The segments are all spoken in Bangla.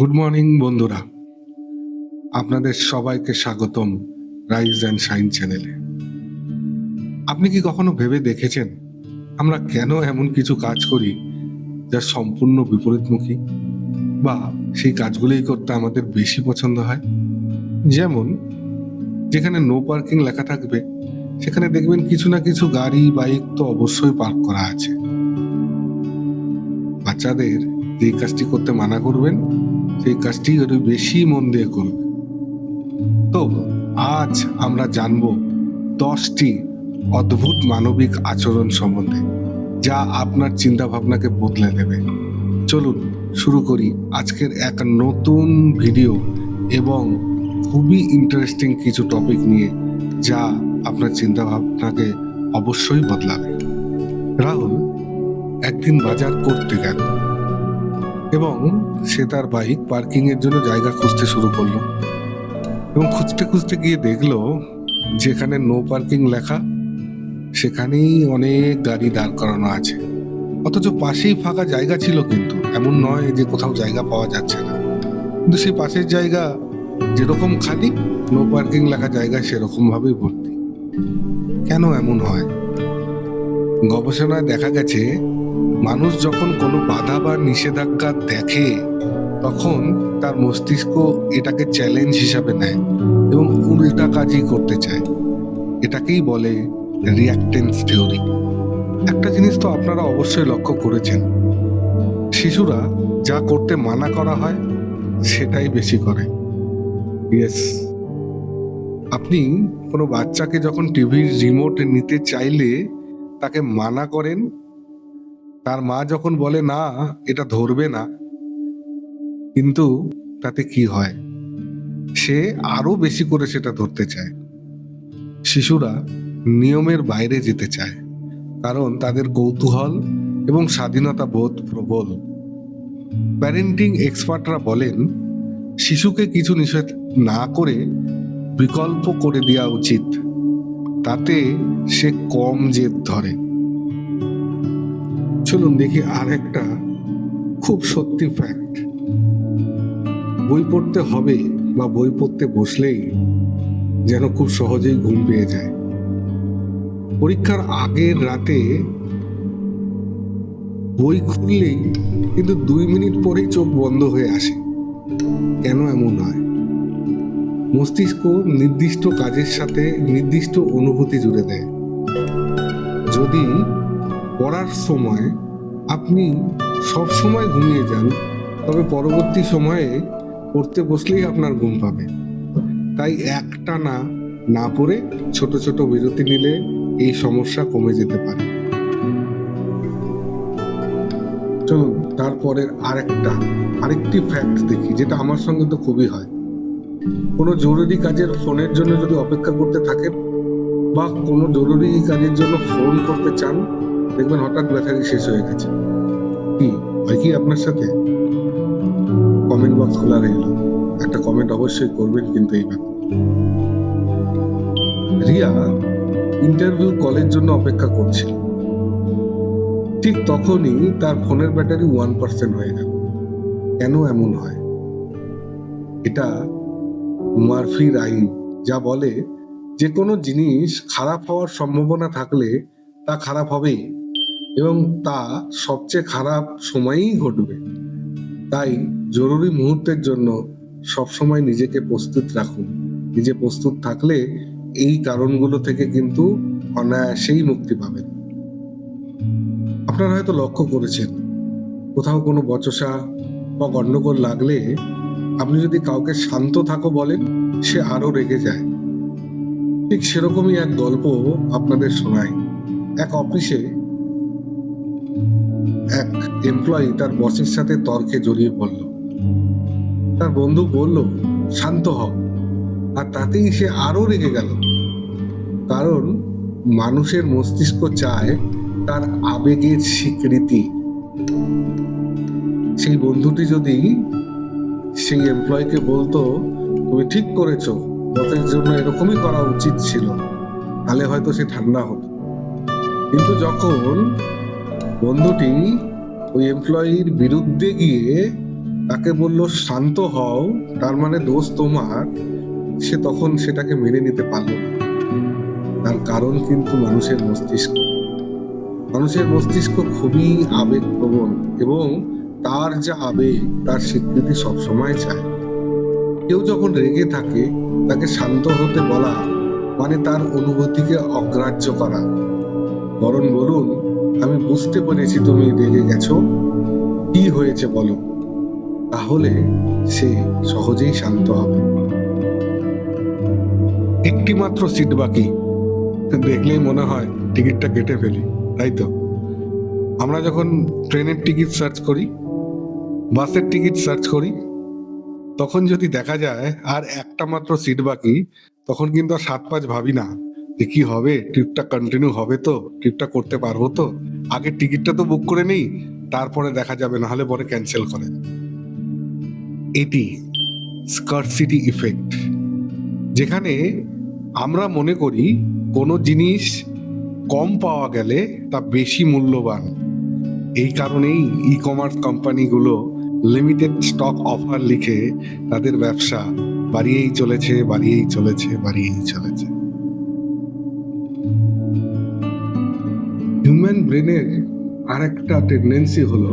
গুড মর্নিং বন্ধুরা। আপনাদের সবাইকে স্বাগতম রাইজ অ্যান্ড শাইন চ্যানেলে আপনি কি কখনো ভেবে দেখেছেন আমরা কেন এমন কিছু কাজ করি যা সম্পূর্ণ বিপরীতমুখী? বা সেই কাজগুলোই করতে আমাদের বেশি পছন্দ হয়? যেমন, যেখানে নো পার্কিং লেখা থাকবে, সেখানে দেখবেন কিছু না কিছু গাড়ি বাইক তো অবশ্যই পার্ক করা আছে। বাচ্চাদের যেই কাজটি করতে মানা করবেন সেই কাজটি একটু বেশি মন দিয়ে করবে। তো আজ আমরা জানব দশটি অদ্ভুত মানবিক আচরণ সম্বন্ধে, যা আপনার চিন্তা ভাবনাকে বদলে দেবে। চলুন শুরু করি আজকের এক নতুন ভিডিও এবং খুবই ইন্টারেস্টিং কিছু টপিক নিয়ে, যা আপনার চিন্তা ভাবনাকে অবশ্যই বদলাবে। রাহুল একদিন বাজার করতে গেল এবং সে তার বাইক পার্কিং এর জন্য জায়গা খুঁজতে শুরু করল এবং খুঁজতে খুঁজতে গিয়ে দেখল যেখানে নো পার্কিং লেখা, সেখানেই অনেক গাড়ি দাঁড় করানো আছে। অথচ পাশেই ফাঁকা জায়গা ছিল কিন্তু, এমন নয় যে কোথাও জায়গা পাওয়া যাচ্ছে না। কিন্তু সেই পাশের জায়গা যেরকম খালি নো পার্কিং লেখা জায়গা সেরকম ভাবেই ভর্তি। কেন এমন হয়? গবেষণায় দেখা গেছে মানুষ যখন কোনো বাধা বা নিষেধাজ্ঞা দেখে, তখন তার মস্তিষ্ক এটাকে চ্যালেঞ্জ হিসাবে নেয় এবং উল্টা কাজই করতে চায়। এটাকেই বলে রিয়াক্টেন্স থিওরি একটা জিনিস তো আপনারা অবশ্যই লক্ষ্য করেছেন, শিশুরা যা করতে মানা করা হয়, সেটাই বেশি করে। ইয়েস আপনি কোনো বাচ্চাকে যখন টিভির রিমোট নিতে চাইলে, তাকে মানা করেন তার মা যখন বলে, না, এটা ধরবে না। কিন্তু তাতে কি হয়? সে আরও বেশি করে সেটা ধরতে চায়। শিশুরা নিয়মের বাইরে যেতে চায়, কারণ তাদের কৌতূহল এবং স্বাধীনতা বোধ প্রবল। প্যারেন্টিং এক্সপার্টরা বলেন, শিশুকে কিছু নিষেধ না করে বিকল্প করে দেওয়া উচিত। তাতে সে কম জেদ ধরে। চলুন দেখি আর একটা খুব সত্যি ফ্যাক্ট বই পড়তে হবে বা বই পড়তে বসলেই যেন খুব সহজেই ঘুম পেয়ে যায়। পরীক্ষার আগের রাতে বই খুললেই কিন্তু দুই মিনিট পরেই চোখ বন্ধ হয়ে আসে। কেন এমন হয়? মস্তিষ্ক নির্দিষ্ট কাজের সাথে নির্দিষ্ট অনুভূতি জুড়ে দেয়। যদি পড়ার সময় আপনি সব সময় ঘুমিয়ে যান, তবে পরবর্তী সময়ে পড়তে বসলেই আপনার ঘুম পাবে। তাই একটা না না পড়ে ছোট ছোট বিরতি নিলে এই সমস্যা কমে যেতে পারে। চলুন, তারপরের আরেকটা, আরেকটি ফ্যাক্ট দেখি, যেটা আমার সঙ্গে তো খুবই হয়। কোনো জরুরি কাজের ফোনের জন্য যদি অপেক্ষা করতে থাকেন বা কোনো জরুরি কাজের জন্য ফোন করতে চান দেখবেন হঠাৎ ব্যাটারি শেষ হয়ে গেছে। কি? হয় কি আপনার সাথে? কমেন্ট বক্স খোলা রইল। একটা কমেন্ট অবশ্যই করবেন কিন্তু এই রিয়া ইন্টারভিউ কলের জন্য অপেক্ষা করছিল। ঠিক তখনই তার ফোনের ব্যাটারি ওয়ান পার্সেন্ট হয়ে গেল। কেন এমন হয়? এটা মার্ফির আইন, যা বলে যে কোনো জিনিস খারাপ হওয়ার সম্ভাবনা থাকলে তা খারাপ হবেই। এবং তা সবচেয়ে খারাপ সময়েই ঘটবে। তাই জরুরি মুহূর্তের জন্য সবসময় নিজেকে প্রস্তুত রাখুন। নিজে প্রস্তুত থাকলে এই কারণগুলো থেকে কিন্তু অনায়াসেই মুক্তি পাবেন। আপনারা হয়তো লক্ষ্য করেছেন, কোথাও কোনো বচসা বা গণ্ডগোল লাগলে আপনি যদি কাউকে শান্ত থাকো বলেন, সে আরও রেগে যায়। ঠিক সেরকমই এক গল্প আপনাদের শোনায়। এক অফিসে এমপ্লয়ি তার বসের সাথে তর্কে জড়িয়ে পড়ল। তার বন্ধু বলল, শান্ত হ। আর তাতেই সে আরও রেগে গেল। কারণ মানুষের মস্তিষ্ক চায় তার আবেগের স্বীকৃতি। সেই বন্ধুটি যদি সেই এমপ্লয়কে বলতো, তুমি ঠিক করেছ বসের জন্য এরকমই করা উচিত ছিল, তাহলে হয়তো সে ঠান্ডা হতো। কিন্তু যখন বন্ধুটি ওই এমপ্লয়ির বিরুদ্ধে গিয়ে তাকে বলল, শান্ত হও, তার মানে দোষ তোমার। সে তখন সেটাকে মেনে নিতে পারল না। তার কারণ কিন্তু মানুষের মস্তিষ্ক। মানুষের মস্তিষ্ক খুবই আবেগপ্রবণ এবং তার যা আবেগ, তার স্বীকৃতি সবসময় চায়। কেউ যখন রেগে থাকে, তাকে শান্ত হতে বলা মানে তার অনুভূতিকে অগ্রাহ্য করা। বরং বলুন আমি বুঝতে পেরেছি তুমি রেগে গেছো। কি হয়েছে বলো? তাহলে সে সহজেই শান্ত হবে। একটি মাত্র সিট বাকি। দেখলেই মনে হয় টিকিটটা কেটে ফেলি, তাই তো? আমরা যখন ট্রেনের টিকিট সার্চ করি, বাসের টিকিট সার্চ করি, তখন যদি দেখা যায় আর একটা মাত্র সিট বাকি, তখন কিন্তু আর সাত পাঁচ ভাবি না। যে কি হবে? ট্রিপটা কন্টিনিউ হবে তো? ট্রিপটা করতে পারব তো? আগে টিকিটটা তো বুক করে নেই, তারপরে দেখা যাবে না হলে পরে ক্যান্সেল করে। এটি স্কারসিটি ইফেক্ট যেখানে আমরা মনে করি, কোনো জিনিস কম পাওয়া গেলে তা বেশি মূল্যবান। এই কারণেই ই কমার্স কোম্পানিগুলো লিমিটেড স্টক অফার লিখে তাদের ব্যবসা বাড়িয়েই চলেছে বাড়িয়েই চলেছে বাড়িয়েই চলেছে। হিউম্যান ব্রেনের আর একটা টেন্ডেন্সি হলো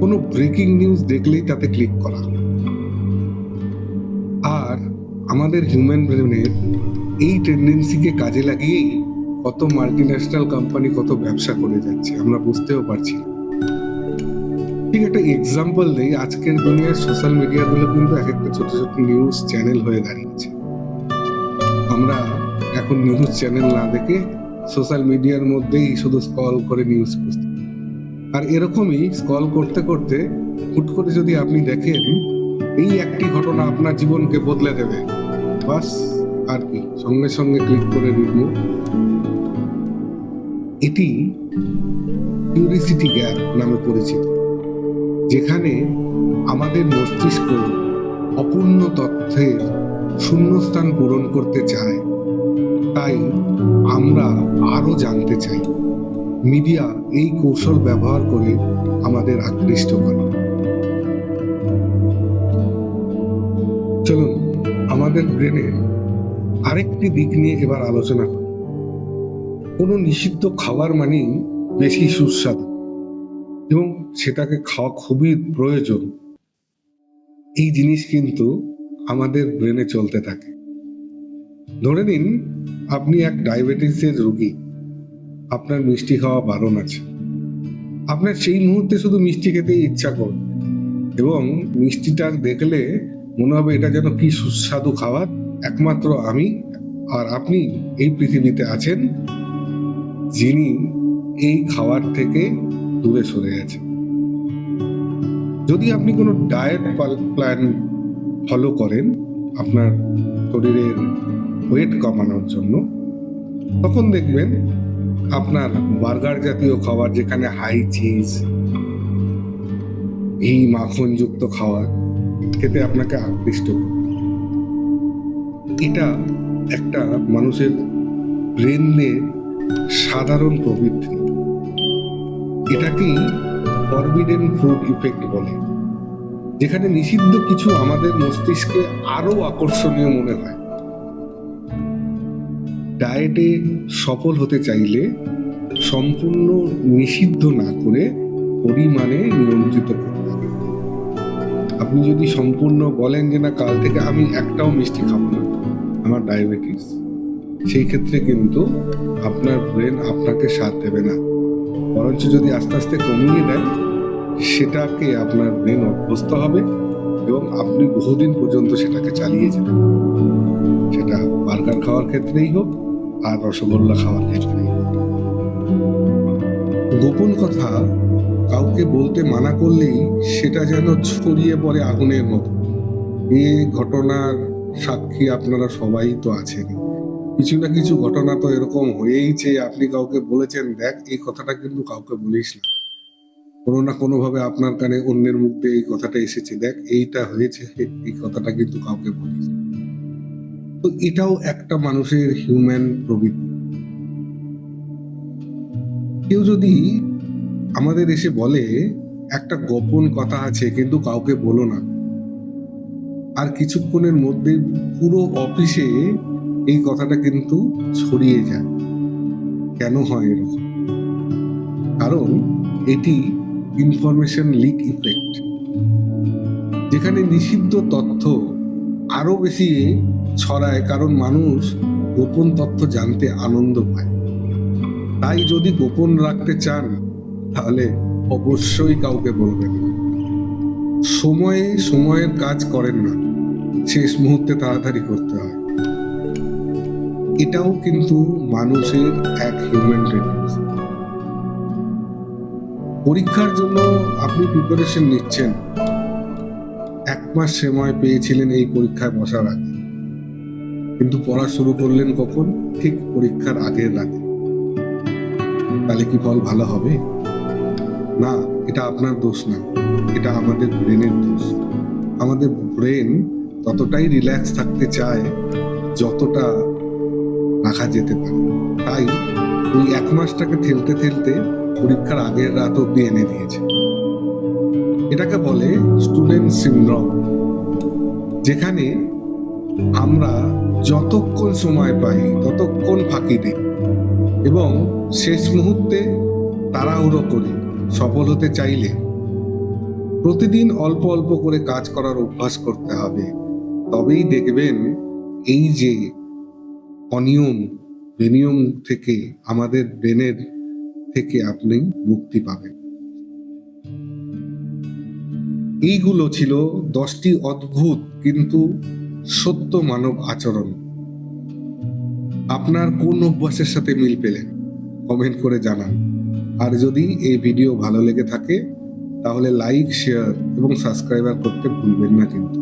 কোনো ব্রেকিং নিউজ দেখলেই তাতে ক্লিক করা। আর আমাদের হিউম্যান ব্রেনের এই টেন্ডেন্সিকে কাজে লাগিয়েই কত মাল্টিন্যাশনাল কোম্পানি কত ব্যবসা করে যাচ্ছে, আমরা বুঝতেও পারছি ঠিক একটা এক্সাম্পল দেই, আজকের দুনিয়ার সোশ্যাল মিডিয়াগুলো কিন্তু এক একটা ছোট ছোট নিউজ চ্যানেল হয়ে দাঁড়িয়েছে। আমরা এখন নিউজ চ্যানেল না দেখে সোশ্যাল মিডিয়ার মধ্যেই শুধু স্কল করে নিউজ খুঁজতে আর এরকমই স্কল করতে করতে হুট করে যদি আপনি দেখেন, এই একটি ঘটনা আপনার জীবনকে বদলে দেবে। বাস, আর কি, সঙ্গে সঙ্গে ক্লিক করে রিভিউ এটি কিউরিসিটি গ্যাপ নামে পরিচিত, যেখানে আমাদের মস্তিষ্ক অপূর্ণ তথ্যের শূন্যস্থান পূরণ করতে চায়। তাই আমরা আরও জানতে চাই। মিডিয়া এই কৌশল ব্যবহার করে আমাদের আকৃষ্ট করে। চলুন, আমাদের ব্রেনে আরেকটি দিক নিয়ে এবার আলোচনা করি। কোনো নিষিদ্ধ খাবার মানেই বেশি সুস্বাদু এবং সেটাকে খাওয়া খুবই প্রয়োজন। এই জিনিস কিন্তু আমাদের ব্রেনে চলতে থাকে। ধরে নিন আপনি এক ডায়াবেটিসের রোগী। আপনার মিষ্টি খাওয়া বারণ আছে। আপনার সেই মুহূর্তে শুধু মিষ্টি খেতে ইচ্ছা করবে এবং মিষ্টিটা দেখলে মনে হবে এটা যেন কি সুস্বাদু খাবার, একমাত্র আমি আর আপনি এই পৃথিবীতে আছেন যিনি এই খাবার থেকে দূরে সরে গেছেন যদি আপনি কোনো ডায়েট প্ল্যান ফলো করেন, আপনার শরীরের ওয়েট কমানোর জন্য, তখন দেখবেন আপনার বার্গার জাতীয় খাবার যেখানে হাই চিজ ঘি মাখনযুক্ত খাবার খেতে আপনাকে আকৃষ্ট এটা একটা মানুষের ব্রেনের সাধারণ প্রবৃত্তি। এটাকেই ফরবিডেন ফ্রুট ইফেক্ট বলে। যেখানে নিষিদ্ধ কিছু আমাদের মস্তিষ্কে আরও আকর্ষণীয় মনে হয়। ডায়েটে সফল হতে চাইলে সম্পূর্ণ নিষিদ্ধ না করে পরিমাণে নিয়ন্ত্রিত করতে হবে। আপনি যদি সম্পূর্ণ বলেন যে, না, কাল থেকে আমি একটাও মিষ্টি খাব না, আমার ডায়াবেটিস, সেই ক্ষেত্রে কিন্তু আপনার ব্রেন আপনাকে সাথ দেবে না। বরঞ্চ যদি আস্তে আস্তে কমিয়ে দেন, সেটাকে আপনার ব্রেন অভ্যস্ত হবে এবং আপনি বহুদিন পর্যন্ত সেটাকে চালিয়ে যেতে সেটা বার্গার খাওয়ার ক্ষেত্রেই হোক আর রসগোল্লা খাওয়ার ক্ষেত্রেই হোক গোপন কথা, কাউকে বলতে মানা করলেই সেটা যেন ছড়িয়ে পড়ে আগুনের মতো। এ ঘটনার সাক্ষী আপনারা সবাই তো আছেন কিছু না কিছু ঘটনা তো এরকম হয়েইছে আপনি কাউকে বলেছেন, দেখ, এই কথাটা কিন্তু কাউকে বলিস না। কোনো না কোনোভাবে আপনার কানে অন্যের মুখ এই কথাটা এসেছে, দেখ, এইটা হয়েছে, এই কথাটা কিন্তু কাউকে বলিস না। তো এটাও একটা মানুষের হিউম্যান প্রবৃত্তি। কেউ যদি আমাদের এসে বলে, একটা গোপন কথা আছে, কিন্তু কাউকে বলো না। আর কিছুক্ষণের মধ্যে পুরো অফিসে এই কথাটা কিন্তু ছড়িয়ে যায়। কেন হয় এরকম? কারণ এটি ইনফরমেশন লিক ইফেক্ট যেখানে নিষিদ্ধ তথ্য আরও বেশি ছড়ায়, কারণ মানুষ গোপন তথ্য জানতে আনন্দ পায়। তাই যদি গোপন রাখতে চান, তাহলে অবশ্যই কাউকে বলবেন সময়ে সময়ের কাজ করেন না। শেষ মুহূর্তে তাড়াতাড়ি করতে হয়। এটাও কিন্তু মানুষের এক হিউম্যান পরীক্ষার জন্য আপনি প্রিপারেশন নিচ্ছেন। মাস সময় পেয়েছিলেন এই পরীক্ষায় বসার আগে। কিন্তু পড়া শুরু করলেন কখন? ঠিক পরীক্ষার আগের রাতে। তাহলে কি ফল ভালো হবে? না, এটা আপনার দোষ না। এটা আমাদের ব্রেনের দোষ। আমাদের ব্রেন ততটাই রিল্যাক্স থাকতে চায় যতটা রাখা যেতে পারে। তাই ওই এক মাসটাকে ঠেলতে ঠেলতে পরীক্ষার আগের রাত অব্দি এনে দিয়েছে। এটাকে বলে স্টুডেন্ট সিনড্রোম, যেখানে আমরা যতক্ষণ সময় পাই ততক্ষণ ফাঁকি দিই এবং শেষ মুহূর্তে তাড়াহুড়ো করি সফল হতে চাইলে। প্রতিদিন অল্প অল্প করে কাজ করার অভ্যাস করতে হবে। তবেই দেখবেন এই যে অনিয়ম বেনিয়ম থেকে আমাদের ব্রেনের থেকে আপনি মুক্তি পাবেন। এইগুলো ছিল দশটি অদ্ভুত কিন্তু সত্য মানব আচরণ। আপনার কোন অভ্যাসের সাথে মিল পেলেন কমেন্ট করে জানান। আর যদি এই ভিডিও ভালো লেগে থাকে, তাহলে লাইক শেয়ার এবং সাবস্ক্রাইবার করতে ভুলবেন না কিন্তু।